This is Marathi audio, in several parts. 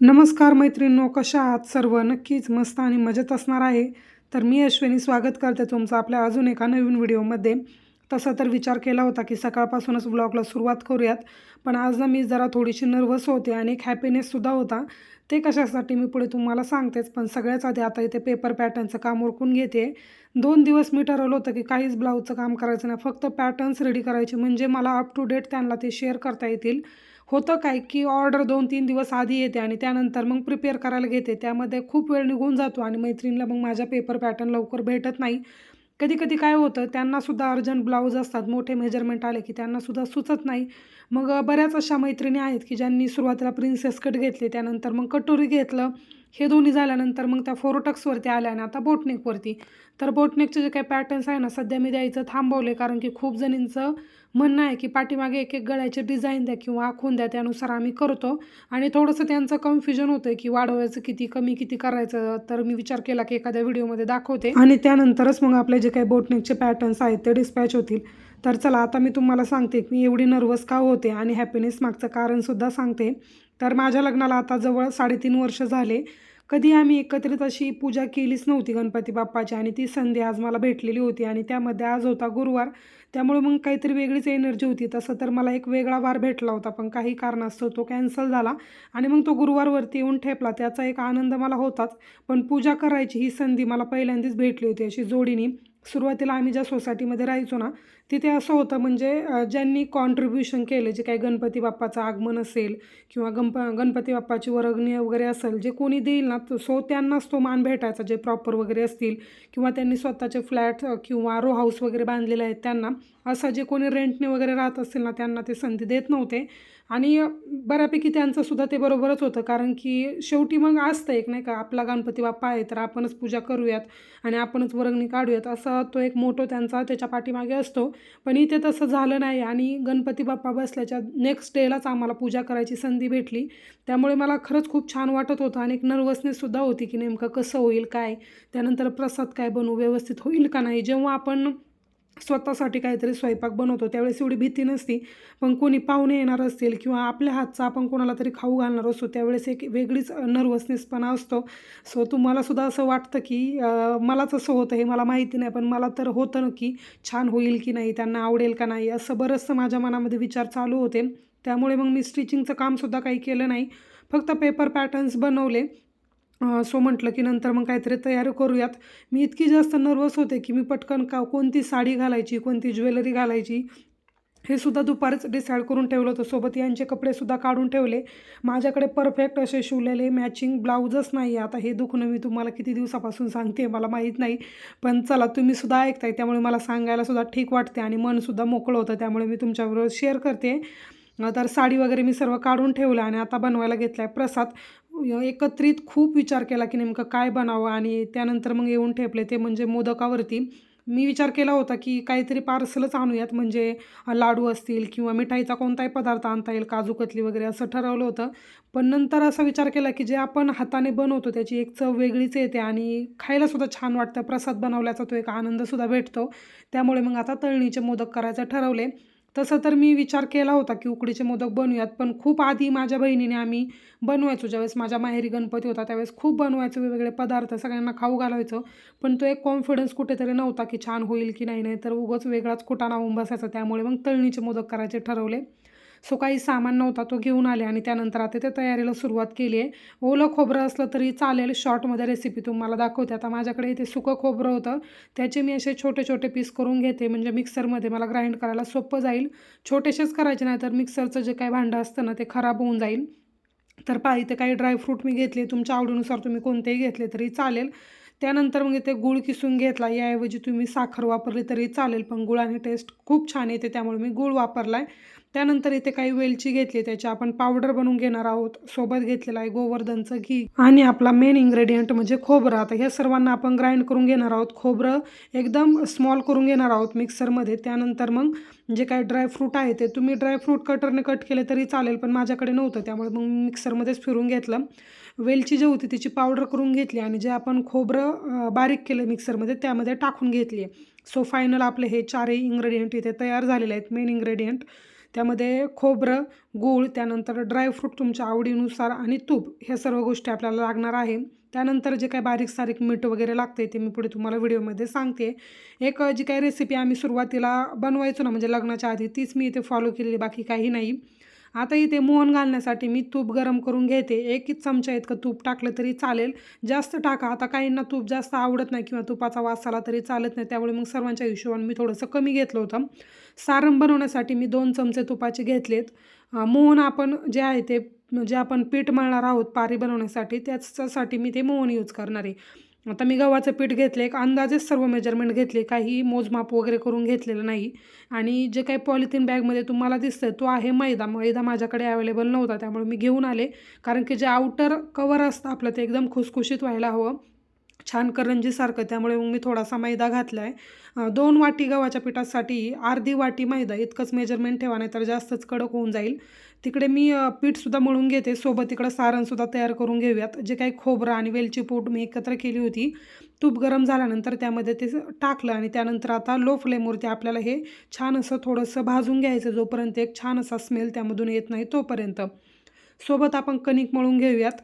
नमस्कार मैत्रिणींनो कशा आहात सर्व? नक्कीच मस्त आणि मजेत असणार आहे. तर मी अश्विनी स्वागत करते तुमचं आपल्या अजून एका नवीन व्हिडिओमध्ये. तसा तर विचार केला होता की सकाळपासूनच व्लॉगला सुरुवात करूयात पण आज ना मी जरा थोडीशी नर्वस होते आणि एक हॅपीनेससुद्धा होता. ते कशासाठी मी पुढे तुम्हाला सांगतेच पण सगळ्याच आधी आता इथे पेपर पॅटर्नचं काम उरकून घेते. दोन दिवस मी ठरवलं होतं की काहीच ब्लाऊजचं काम करायचं नाही फक्त पॅटर्न्स रेडी करायचे. म्हणजे मला अप टू डेट त्यांना ते शेअर करता येतील. होतं काय की ऑर्डर दोन तीन दिवस आधी येते आणि त्यानंतर मग प्रिपेअर करायला घेते. त्यामध्ये खूप वेळ निघून जातो आणि मैत्रिणीला मग माझ्या पेपर पॅटर्न लवकर भेटत नाही. कधी कधी काय होतं त्यांनासुद्धा अर्जंट ब्लाऊज असतात. मोठे मेजरमेंट आले की त्यांनासुद्धा सुचत नाही. मग बऱ्याच अशा मैत्रिणी आहेत की ज्यांनी सुरुवातीला प्रिन्सेस कट घेतले त्यानंतर मग कटोरी घेतलं. हे दोन्ही झाल्यानंतर मग त्या फोरोटक्सवरती आल्या आणि आता बोटनेकवरती तर बोटनेकचे जे काही पॅटर्न्स आहे ना सध्या मी द्यायचं थांबवले कारण की खूप जणींचं म्हणणं आहे की पाठीमागे एक एक गळ्याचे डिझाईन द्या किंवा आखून द्या त्यानुसार आम्ही करतो. आणि थोडंसं त्यांचं कन्फ्युजन होतं की वाढवायचं किती कमी किती करायचं तर मी विचार केला की एखाद्या व्हिडिओमध्ये दाखवते. आणि त्यानंतरच मग आपले जे काही बोटनेकचे पॅटर्न्स आहेत ते डिस्पॅच होतील. तर चला आता मी तुम्हाला सांगते की मी एवढी नर्वस का होते आणि हॅपीनेस मागचं कारणसुद्धा सांगते. तर माझ्या लग्नाला आता जवळ साडेतीन वर्ष झाले. कधी आम्ही एकत्रित अशी पूजा केलीच नव्हती गणपती बाप्पाची आणि ती संधी आज मला भेटलेली होती आणि त्यामध्ये आज होता गुरुवार. त्यामुळे मग काहीतरी वेगळीच एनर्जी होती. तसं तर मला एक वेगळा वार भेटला होता पण काही कारणास्तव तो कॅन्सल झाला आणि मग तो गुरुवारवरती येऊन ठेपला. त्याचा एक आनंद मला होताच पण पूजा करायची ही संधी मला पहिल्यांदाच भेटली होती अशी जोडीने. सुरुवातीला आम्ही ज्या सोसायटीमध्ये राहायचो ना तिथे असं होतं म्हणजे ज्यांनी कॉन्ट्रीब्युशन केलं जे काही गणपती बाप्पाचं आगमन असेल किंवा गणप गणपती बाप्पाची वर्गणी वगैरे असेल जे कोणी देईल ना सो त्यांनाच तो मान भेटायचा जे प्रॉपर वगैरे असतील किंवा त्यांनी स्वतःचे फ्लॅट किंवा रो हाऊस वगैरे बांधलेले आहेत त्यांना असं जे कोणी रेंटने वगैरे राहत असतील ना त्यांना ते संधी देत नव्हते. आणि बऱ्यापैकी त्यांचंसुद्धा ते बरोबरच होतं कारण की शेवटी मग असतं एक नाही का आपला गणपती बाप्पा आहे तर आपणच पूजा करूयात आणि आपणच वर्गणी काढूयात असा तो एक मोठो त्यांचा त्याच्या पाठीमागे असतो. पण इथे तसं झालं नाही आणि गणपती बाप्पा बसल्याच्या नेक्स्ट डेलाच आम्हाला पूजा करायची संधी भेटली. त्यामुळे मला खरंच खूप छान वाटत होतं आणि एक नर्वसनेससुद्धा होती की नेमकं कसं होईल काय? त्यानंतर प्रसाद काय बनवू व्यवस्थित होईल का नाही? जेव्हा आपण स्वतःसाठी काहीतरी स्वयंपाक बनवतो त्यावेळेस एवढी भीती नसती. पण कोणी पाहुणे येणार असतील किंवा आपल्या हातचा आपण कोणाला तरी खाऊ घालणार असतो त्यावेळेस एक वेगळीच नर्वसनेसपणा असतो. सो तुम्हालासुद्धा असं वाटतं की मलाच असं होतं हे मला माहिती नाही पण मला तर होतं की छान होईल की नाही त्यांना आवडेल का नाही असं बरंचसं माझ्या मनामध्ये विचार चालू होते. त्यामुळे मग मी स्टिचिंगचं कामसुद्धा काही केलं नाही. फक्त पेपर पॅटर्न्स बनवले. सो म्हटलं की नंतर मग काहीतरी तयारी करूयात. मी इतकी जास्त नर्वस होते की मी पटकन का कोणती साडी घालायची कोणती ज्वेलरी घालायची हे सुद्धा दुपारच डिसाईड करून ठेवलं होतं. सोबत यांचे कपडेसुद्धा काढून ठेवले. माझ्याकडे परफेक्ट असे शिवलेले मॅचिंग ब्लाऊजच नाही आता हे दुखणं मी तुम्हाला किती दिवसापासून सांगते मला माहीत नाही. पण चला तुम्हीसुद्धा ऐकताय त्यामुळे मला सांगायलासुद्धा ठीक वाटते आणि मनसुद्धा मोकळं होतं त्यामुळे मी तुमच्याबरोबर शेअर करते. तर साडी वगैरे मी सर्व काढून ठेवलं आणि आता बनवायला घेतला आहे प्रसाद एकत्रित खूप विचार केला की नेमकं काय बनावं आणि त्यानंतर मग येऊन ठेपले. ते म्हणजे मोदकावरती. मी विचार केला होता की काहीतरी पार्सलच आणूयात. म्हणजे लाडू असतील किंवा मिठाईचा कोणताही पदार्थ आणता येईल काजू कतली वगैरे असं ठरवलं होतं. पण नंतर असा विचार केला की जे आपण हाताने बनवतो त्याची एक चव वेगळीच येते आणि खायलासुद्धा छान वाटतं. प्रसाद बनवल्याचा तो एक आनंदसुद्धा भेटतो. त्यामुळे मग आता तळणीचे मोदक करायचं ठरवले. तसं तर मी विचार केला होता की उकडीचे मोदक बनवूयात पण खूप आधी माझ्या बहिणीने आम्ही बनवायचो. ज्यावेळेस माझ्या माहेरी गणपती होता त्यावेळेस खूप बनवायचो. वेगवेगळे पदार्थ सगळ्यांना खाऊ घालायचो. पण तो एक कॉन्फिडन्स कुठेतरी नव्हता की छान होईल की नाही नाही तर उगाच वेगळाच कुटाणा होऊन बसायचा. त्यामुळे मग तळणीचे मोदक करायचे ठरवले. सो काही सामान नव्हता तो घेऊन आले आणि त्यानंतर आता ते तयारीला सुरुवात केली आहे. ओलं खोबरं असलं तरी चालेल शॉर्टमध्ये रेसिपी तुम्हाला दाखवते. आता माझ्याकडे इथे सुकं खोबरं होतं. त्याचे मी असे छोटे छोटे पीस करून घेते. म्हणजे मिक्सरमध्ये मला ग्राइंड करायला सोपं जाईल. छोटेसेच करायचे नाही तर मिक्सरचं जे काही भांडं असतं ना ते खराब होऊन जाईल. तर पाहिजे काही ड्रायफ्रूट मी घेतले. तुमच्या आवडीनुसार तुम्ही कोणतेही घेतले तरी चालेल. त्यानंतर मग इथे गूळ किसून घेतला. याऐवजी तुम्ही साखर वापरली तरी चालेल पण गुळाने टेस्ट खूप छान येते त्यामुळे मी गूळ वापरला आहे त्यानंतर इथे काही वेलची घेतली त्याची आपण पावडर बनवून घेणार आहोत. सोबत घेतलेला आहे गोवर्धनचं घी. आणि आपला मेन इन्ग्रेडियंट म्हणजे खोबरं. आता ह्या सर्वांना आपण ग्राइंड करून घेणार आहोत. खोबरं एकदम स्मॉल करून घेणार आहोत मिक्सरमध्ये त्यानंतर मग जे काही ड्रायफ्रूट आहे ते तुम्ही ड्रायफ्रूट कटरने कट केले तरी चालेल पण माझ्याकडे नव्हतं त्यामुळे मग मिक्सरमध्येच फिरून घेतलं. वेलची जी होती तिची पावडर करून घेतली आणि जे आपण खोबरं बारीक केलं मिक्सरमध्ये त्यामध्ये टाकून घेतली. आहे सो फायनल आपले हे चारही इंग्रेडियंट इथे तयार झालेले आहेत मेन इंग्रेडियंट त्यामध्ये खोबरं गूळ त्यानंतर ड्रायफ्रूट तुमच्या आवडीनुसार आणि तूप ह्या सर्व गोष्टी आपल्याला लागणार आहे. त्यानंतर जे काही बारीक सारीक मीठ वगैरे लागते ते मी पुढे तुम्हाला व्हिडिओमध्ये सांगते. एक जी काही रेसिपी आम्ही सुरुवातीला बनवायचो ना म्हणजे लग्नाच्या आधी तीच मी इथे फॉलो केलेली बाकी काही नाही. आता इथे मोहन घालण्यासाठी मी तूप गरम करून घेते. एक चमचा इतकं तूप टाकलं तरी चालेल. जास्त टाका. आता काहींना तूप जास्त आवडत नाही किंवा तुपाचा वास आला तरी चालत नाही. त्यामुळे मग सर्वांच्या हिशोबाने मी थोडंसं कमी घेतलं होतं. सारण बनवण्यासाठी मी दोन चमचे तुपाचे घेतलेत. मोहन आपण जे आहे ते जे आपण पीठ मळणार आहोत पारी बनवण्यासाठी त्याच्यासाठी मी ते मोहन यूज करणार आहे. आता मी गव्हाचं पीठ घेतलं एक अंदाजेच सर्व मेजरमेंट घेतले काही मोजमाप वगैरे करून घेतलेलं नाही. आणि जे काही पॉलिथिन बॅगमध्ये तुम्हाला दिसतं तो आहे मैदा. मैदा माझ्याकडे अवेलेबल नव्हता त्यामुळे मी घेऊन आले. कारण की जे आउटर कवर असतं आपलं ते एकदम खुसखुशीत व्हायला हवं. छान करंजीसारखं त्यामुळे मग मी थोडासा मैदा घातला आहे दोन वाटी गव्हाच्या पिठासाठी अर्धी वाटी मैदा इतकंच मेजरमेंट ठेवा नाही तर जास्तच कडक होऊन जाईल. तिकडे मी पीठसुद्धा मळून घेते. सोबत तिकडं सारणसुद्धा तयार करून घेऊयात. जे काही खोबरं आणि वेलची पूड मी एकत्र केली होती तूप गरम झाल्यानंतर त्यामध्ये ते टाकलं आणि त्यानंतर आता लो फ्लेमवरती आपल्याला हे छान असं थोडंसं भाजून घ्यायचं जोपर्यंत एक छान असा स्मेल त्यामधून येत नाही तोपर्यंत. सोबत आपण कणिक मळून घेऊयात.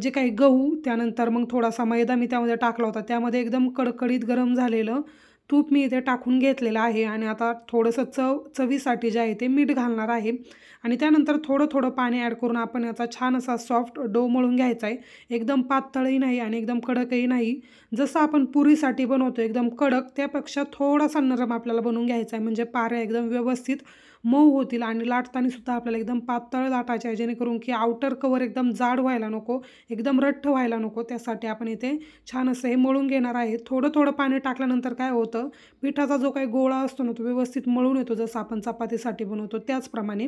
जे काही गहू त्यानंतर मग थोडासा मैदा मी त्यामध्ये टाकला होता. त्यामध्ये एकदम कडकडीत गरम झालेलं तूप मी इथे टाकून घेतलेलं आहे आणि आता थोडंसं चव चवीसाठी जे आहे ते मीठ घालणार आहे. आणि त्यानंतर थोडं थोडं पाणी ॲड करून आपण याचा छान असा सॉफ्ट डो मळून घ्यायचा आहे. एकदम पातळही नाही आणि एकदम कडकही नाही. जसं आपण पुरीसाठी बनवतो एकदम कडक त्यापेक्षा थोडासा नरम आपल्याला बनवून घ्यायचा आहे. म्हणजे पाऱ्या एकदम व्यवस्थित मऊ होतील आणि लाटताना सुद्धा आपल्याला एकदम पातळ लाटायचे आहे जेणेकरून की आउटर कवर एकदम जाड व्हायला नको एकदम रठ्ठ व्हायला नको. त्यासाठी आपण इथे छान असं हे मळून घेणार आहे. थोडं थोडं पाणी टाकल्यानंतर काय होतं पिठाचा जो काही गोळा असतो ना तो व्यवस्थित मळून येतो जसं आपण चपातीसाठी बनवतो. त्याचप्रमाणे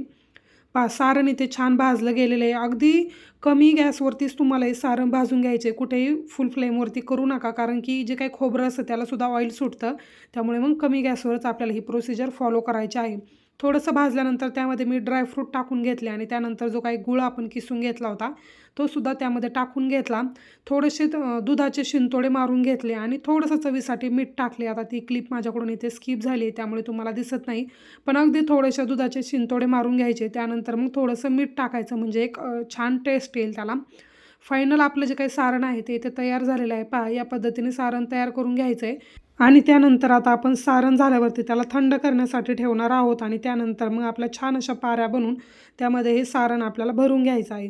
पा सारण इथे छान भाजलं गेलेलं आहे. अगदी कमी गॅसवरतीच तुम्हाला हे सारण भाजून घ्यायचे कुठेही फुल फ्लेमवरती करू नका कारण की जे काही खोबरं असतं त्यालासुद्धा ऑइल सुटतं. त्यामुळे मग कमी गॅसवरच आपल्याला ही प्रोसिजर फॉलो करायची आहे. थोडंसं भाजल्यानंतर त्यामध्ये मी ड्रायफ्रूट टाकून घेतले आणि त्यानंतर जो काही गुळ आपण किसून घेतला होता तो सुद्धा त्यामध्ये टाकून घेतला. थोडेसे दुधाचे शिंतोडे मारून घेतले आणि थोडंसं चवीसाठी मीठ टाकले. आता ती क्लिप माझ्याकडून इथे स्किप झाली त्यामुळे तुम्हाला दिसत नाही. पण अगदी थोडेसे दुधाचे शिंतोडे मारून घ्यायचे. त्यानंतर मग थोडंसं मीठ टाकायचं म्हणजे एक छान टेस्ट येईल त्याला. फायनल आपलं जे काही सारण आहे ते इथे तयार झालेलं आहे. पहा या पद्धतीने सारण तयार करून घ्यायचं आहे आणि त्यानंतर आता आपण सारण झाल्यावरती त्याला थंड करण्यासाठी ठेवणार आहोत आणि त्यानंतर मग आपल्या छान अशा पाऱ्या बनवून त्यामध्ये हे सारण आपल्याला भरून घ्यायचं आहे.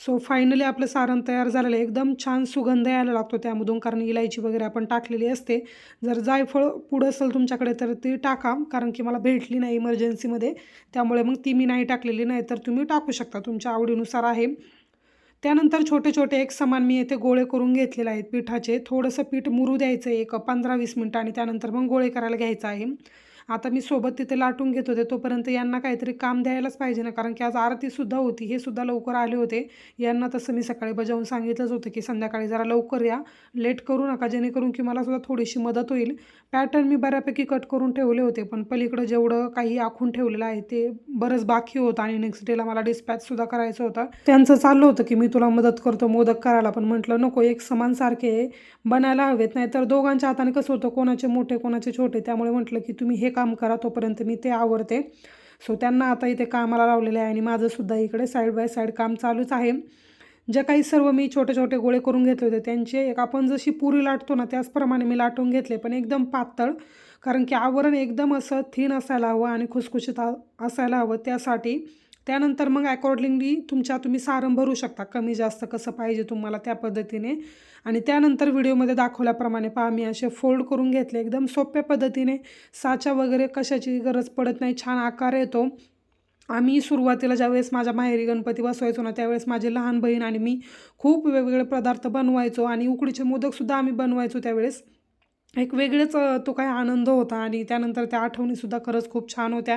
सो फायनली आपलं सारण तयार झालेलं आहे. एकदम छान सुगंध यायला लागतो त्यामधून कारण इलायची वगैरे आपण टाकलेली असते. जर जायफळ पुढं असेल तुमच्याकडे तर ती टाका कारण की मला भेटली नाही इमर्जन्सीमध्ये त्यामुळे मग ती मी नाही टाकलेली नाही तर तुम्ही टाकू शकता. तुमच्या आवडीनुसार आहे. त्यानंतर छोटे छोटे एक समान मी येथे गोळे करून घेतलेले आहेत. पिठाचे थोडंसं पीठ मुरू द्यायचं आहे एक पंधरा वीस मिनटं आणि त्यानंतर मग गोळे करायला घ्यायचं आहे. आता मी सोबत तिथे लाटून घेत होते. तोपर्यंत यांना काहीतरी काम द्यायलाच पाहिजे ना. कारण की आज आरतीसुद्धा होती. हे सुद्धा लवकर आले होते. यांना तसं मी सकाळी बजावून सांगितलंच होतं की संध्याकाळी जरा लवकर या. लेट करू नका. जेणेकरून की मला सुद्धा थोडीशी मदत होईल. पॅटर्न मी बऱ्यापैकी कट करून ठेवले होते. पण पलीकडं जेवढं काही आखून ठेवलेलं आहे ते बरंच बाकी होतं आणि नेक्स्ट डेला मला डिस्पॅचसुद्धा करायचं होतं. त्यांचं चाललं होतं की मी तुला मदत करतो मोदक करायला. पण म्हटलं नको एक समानसारखे बनायला हवेत. नाही तर दोघांच्या हाताने कसं होतं? कोणाचे मोठे कोणाचे छोटे? त्यामुळे म्हटलं की तुम्ही हे काम करा तोपर्यंत मी ते आवरते. सो त्यांना आता इथे कामाला लावलेलं आहे आणि माझंसुद्धा इकडे साईड बाय साईड काम चालूच आहे. जे काही सर्व मी छोटे छोटे गोळे करून घेतले होते त्यांचे एक आपण जशी पुरी लाटतो ना त्याचप्रमाणे मी लाटून घेतले पण एकदम पातळ. कारण की आवरण एकदम असं थीन असायला हवं आणि खुसखुशीत असायला हवं त्यासाठी. त्यानंतर मग अकॉर्डिंगली तुमच्या तुम्ही सारण भरू शकता. कमी जास्त कसं पाहिजे तुम्हाला त्या पद्धतीने. आणि त्यानंतर व्हिडिओमध्ये दाखवल्याप्रमाणे पहा मी असे फोल्ड करून घेतले एकदम सोप्या पद्धतीने. साचा वगैरे कशाची गरज पडत नाही छान आकार येतो. आम्ही सुरुवातीला ज्यावेळेस माझ्या माहेरी गणपती बसवायचो ना त्यावेळेस माझी लहान बहीण आणि मी खूप वेगवेगळे पदार्थ बनवायचो आणि उकडीचे मोदकसुद्धा आम्ही बनवायचो त्यावेळेस. एक वेगळेच तो काय आनंद होता आणि त्यानंतर त्या आठवणीसुद्धा खरंच खूप छान होत्या.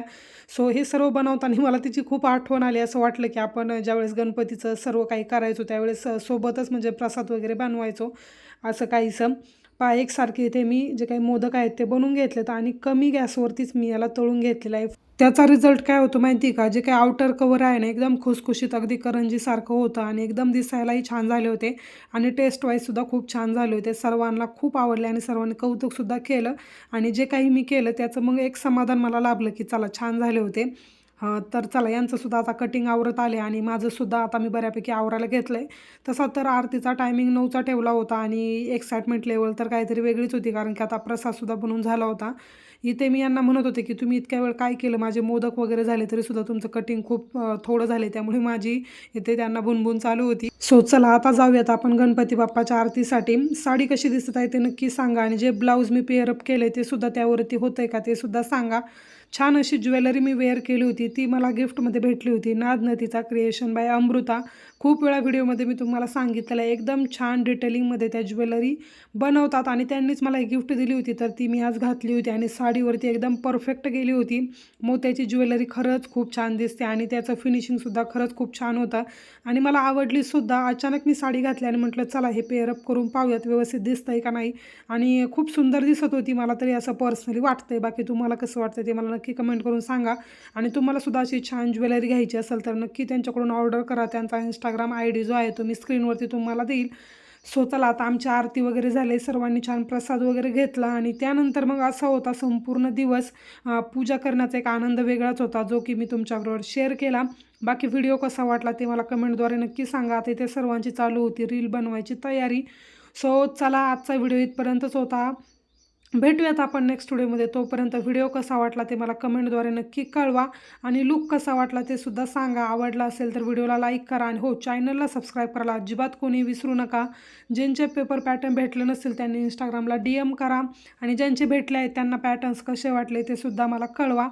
सो हे सर्व बनवताना मला तिची खूप आठवण आली. असं वाटलं की आपण ज्यावेळेस गणपतीचं सर्व काही करायचो त्यावेळेस सोबतच म्हणजे प्रसाद वगैरे बनवायचो. असं काहीसं. पा एकसारखे इथे मी जे काही मोदक आहेत ते बनवून घेतलेत आणि कमी गॅसवरतीच मी याला तळून घेतलेलं आहे. त्याचा रिझल्ट काय होतो माहिती का? जे काही आउटर कवर आहे ना एकदम खुसखुशीत अगदी करंजीसारखं होतं आणि एकदम दिसायलाही छान झाले होते. आणि टेस्ट वाईजसुद्धा खूप छान झाले होते. सर्वांना खूप आवडले आणि सर्वांनी कौतुकसुद्धा केलं. आणि जे काही मी केलं त्याचं मग एक समाधान मला लाभलं की चला छान झाले होते. तर चला यांचंसुद्धा आता कटिंग आवरत आले आणि माझंसुद्धा आता मी बऱ्यापैकी आवरायला घेतलं आहे तसा तर आरतीचा टायमिंग नऊचा ठेवला होता आणि एक्साइटमेंट लेवल तर काहीतरी वेगळीच होती कारण की आता प्रसादसुद्धा बनवून झाला होता. इथे मी यांना म्हणत होते की तुम्ही इतक्या वेळ काय केलं? माझे मोदक वगैरे झाले तरीसुद्धा तुमचं कटिंग खूप थोडं झाले त्यामुळे माझी इथे त्यांना भुनभुन चालू होती. सो चला आता जाऊयात आपण गणपती बाप्पाच्या आरतीसाठी. साडी कशी दिसत आहे ते नक्की सांगा आणि जे ब्लाऊज मी पेअरअप केलं ते सुद्धा त्यावरती होतं आहे का ते सुद्धा सांगा. छान अशी ज्वेलरी मी वेअर केली होती. ती मला गिफ्टमध्ये भेटली होती. नादनतीचा क्रिएशन बाय अमृता. खूप वेळा व्हिडिओमध्ये मी तुम्हाला सांगितलेलं आहे. एकदम छान डिटेलिंगमध्ये त्या ज्वेलरी बनवतात आणि त्यांनीच मला एक गिफ्ट दिली होती. तर ती मी आज घातली होती आणि साडीवरती एकदम परफेक्ट गेली होती. मोत्याची ज्वेलरी खरंच खूप छान दिसते आणि त्याचं फिनिशिंगसुद्धा खरंच खूप छान होतं. आणि मला आवडलीसुद्धा अचानक मी साडी घातली आणि म्हटलं चला हे पेअरअप करून पाहूयात व्यवस्थित दिसतं आहे का नाही? आणि खूप सुंदर दिसत होती. मला तरी असं पर्सनली वाटतंय. बाकी तुम्हाला कसं वाटतं ते मला नक्की कमेंट करून सांगा. आणि तुम्हाला सुद्धा अशी छान ज्वेलरी घ्यायची असेल तर नक्की त्यांच्याकडून ऑर्डर करा. त्यांचा इंस्टाग्राम आय डी जो आहे तो मी स्क्रीनवरती तुम्हाला देईल. सो चला आता आमची आरती वगैरे झाले. सर्वांनी छान प्रसाद वगैरे घेतला आणि त्यानंतर मग असा होता संपूर्ण दिवस. पूजा करण्याचा एक आनंद वेगळाच होता जो की मी तुमच्याबरोबर शेअर केला. बाकी व्हिडिओ कसा वाटला ते मला कमेंटद्वारे नक्की सांगा. आता इथे सर्वांची चालू होती रील बनवायची तयारी. सो चला आजचा व्हिडिओ इथपर्यंतच होता. भेटूयात आपण नेक्स्ट व्हिडिओमध्ये तोपर्यंत व्हिडिओ कसा वाटला ते मला कमेंटद्वारे नक्की कळवा. आणि लुक कसा वाटला ते सुद्धा सांगा. आवडला असेल तर व्हिडिओला लाईक करा. आणि हो चॅनलला सबस्क्राईब करायला अजिबात कोणी विसरू नका. ज्यांचे पेपर पॅटर्न भेटले नसतील त्यांनी इंस्टाग्रामला डी एम करा. आणि ज्यांचे भेटले आहेत त्यांना पॅटर्न्स कसे वाटले ते सुद्धा मला कळवा.